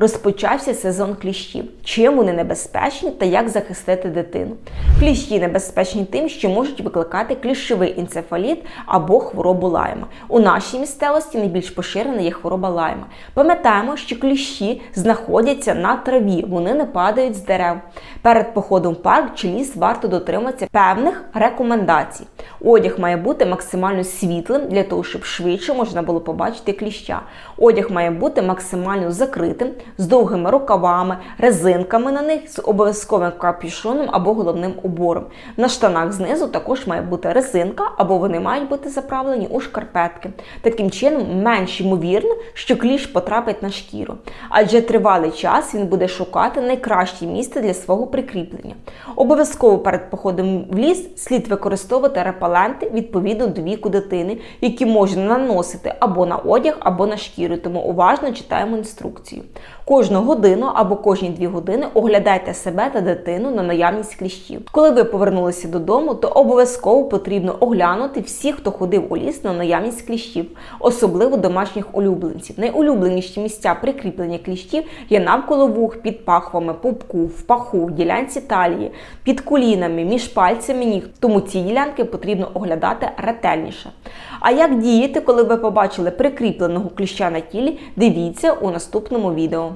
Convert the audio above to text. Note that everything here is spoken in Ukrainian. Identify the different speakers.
Speaker 1: Розпочався сезон кліщів. Чим вони небезпечні та як захистити дитину? Кліщі небезпечні тим, що можуть викликати кліщовий енцефаліт або хворобу лайма. У нашій місцевості найбільш поширена є хвороба лайма. Пам'ятаємо, що кліщі знаходяться на траві, вони не падають з дерев. Перед походом в парк чи ліс варто дотриматися певних рекомендацій. Одяг має бути максимально світлим для того, щоб швидше можна було побачити кліща. Одяг має бути максимально закритим, з довгими рукавами, резинками на них, з обов'язковим капюшоном або головним убором. На штанах знизу також має бути резинка, або вони мають бути заправлені у шкарпетки. Таким чином, менш ймовірно, що кліщ потрапить на шкіру, адже тривалий час він буде шукати найкраще місце для свого прикріплення. Обов'язково перед походом в ліс слід використовувати репеленти відповідно до віку дитини, які можна наносити або на одяг, або на шкіру. Тому уважно читаємо інструкцію. Кожну годину або кожні дві години оглядайте себе та дитину на наявність кліщів. Коли ви повернулися додому, то обов'язково потрібно оглянути всіх, хто ходив у ліс на наявність кліщів, особливо домашніх улюбленців. Найулюбленіші місця прикріплення кліщів є навколо вух, під пахвами, пупку, в паху, в ділянці талії, під колінами, між пальцями ніг. Тому ці ділянки потрібно оглядати ретельніше. А як діяти, коли ви побачили прикріпленого кліща на тілі, дивіться у наступному відео.